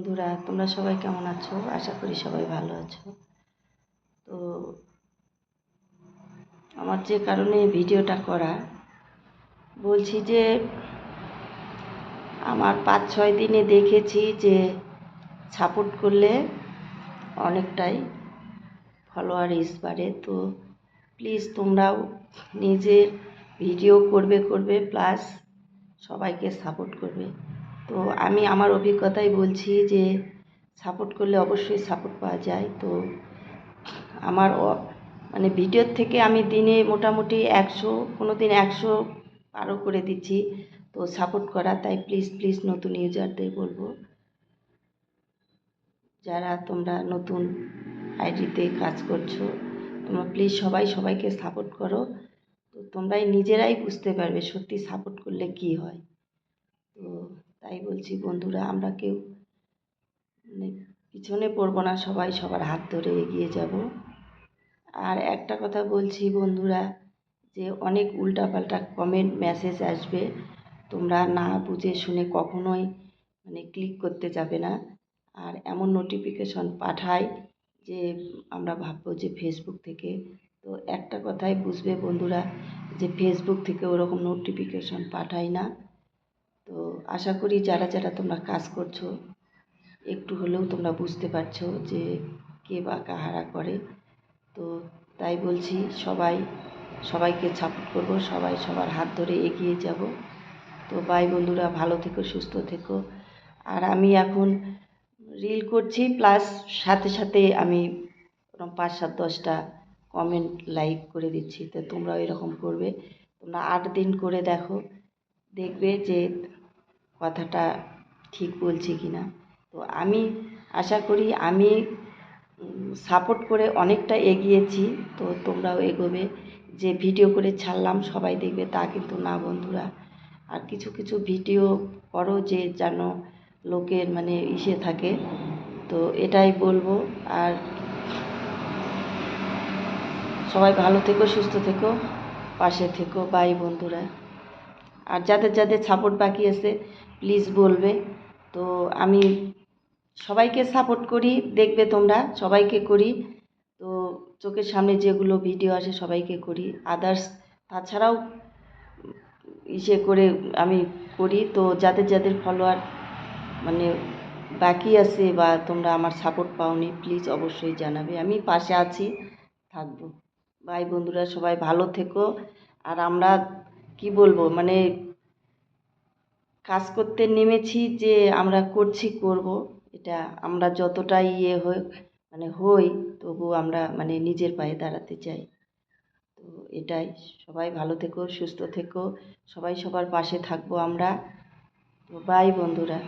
বন্ধুরা, তোমরা সবাই কেমন আছো? আশা করি সবাই ভালো আছো। তো আমার যে কারণে ভিডিওটা করা, বলছি যে আমার পাঁচ, ছয় দিনে দেখেছি যে সাপোর্ট করলে অনেকটাই ফলোয়ার রিস বাড়ে। তো প্লিজ তোমরাও নিজের ভিডিও করবে করবে প্লাস সবাইকে সাপোর্ট করবে। তো আমি আমার অভিজ্ঞতাই বলছি যে সাপোর্ট করলে অবশ্যই সাপোর্ট পাওয়া যায়। তো আমার মানে ভিডিওর থেকে আমি দিনে মোটামুটি একশো কোনো দিন একশো পারও করে দিচ্ছি। তো সাপোর্ট করা, তাই প্লিজ প্লিজ নতুন ইউজারদের বলব। যারা তোমরা নতুন আইডিতে কাজ করছ, তোমরা প্লিজ সবাই সবাইকে সাপোর্ট করো। তো তোমরাই নিজেরাই বুঝতে পারবে সত্যি সাপোর্ট করলে কি হয়। তো তাই বলছি, বন্ধুরা, আমরা কেউ মানে পিছনে পড়ব না, সবাই সবার হাত ধরে এগিয়ে যাব। আর একটা কথা বলছি, বন্ধুরা, যে অনেক উল্টাপাল্টা কমেন্ট মেসেজ আসবে, তোমরা না বুঝে শুনে কখনোই মানে ক্লিক করতে যাবে না। আর এমন নোটিফিকেশন পাঠায় যে আমরা ভাববো যে ফেসবুক থেকে। তো একটা কথাই বুঝবে বন্ধুরা, যে ফেসবুক থেকে ওরকম নোটিফিকেশন পাঠায় না। তো আশা করি যারা যারা তোমরা কাজ করছ, একটু হলেও তোমরা বুঝতে পারছ যে কে বা কাহারা করে। তো তাই বলছি, সবাই, সবাইকে সাপোর্ট করব, সবাই সবার হাত ধরে এগিয়ে যাব। তো বাই বন্ধুরা, ভালো থেকো, সুস্থ থেকো। আর আমি এখন রিল করছি প্লাস সাথে সাথে আমি ওরকম পাঁচ সাত দশটা কমেন্ট লাইক করে দিচ্ছি। তো তোমরাও এরকম করবে। তোমরা আট দিন করে দেখো, দেখবে যে কথাটা ঠিক বলছি কি না তো আমি আশা করি আমি সাপোর্ট করে অনেকটা এগিয়েছি। তো তোমরাও এগোবে। যে ভিডিও করে ছাড়লাম, সবাই দেখবে, তা কিন্তু না বন্ধুরা। আর কিছু কিছু ভিডিও করো যে যেন লোকের মানে ইসে থাকে। তো এটাই বলব। আর সবাই ভালো থেকো, সুস্থ থেকো, পাশে থেকো। বাই বন্ধুরা। আর যাদের যাদের সাপোর্ট বাকি আছে প্লিজ বলবে। তো আমি সবাইকে সাপোর্ট করি, দেখবে তোমরা, সবাইকে করি। তো চোখের সামনে যেগুলো ভিডিও আসে, সবাইকে করি। আদার্স তাছাড়াও ইসে করে আমি করি। তো যাদের যাদের ফলোয়ার মানে বাকি আছে বা তোমরা আমার সাপোর্ট পাওনি প্লিজ অবশ্যই জানাবে। আমি পাশে আছি, থাকব। ভাই বন্ধুরা, সবাই ভালো থেকো। আর আমরা কি বলব মানে কাজ করতে নেমেছি যে আমরা করছি, করব। এটা আমরা যতটা ইয়ে হোক মানে হই, তবু আমরা মানে নিজের পায়ে দাঁড়াতে চাই। তো এটাই। সবাই ভালো থেকো, সুস্থ থেকো, সবাই সবার পাশে থাকব আমরা। তো বাই বন্ধুরা।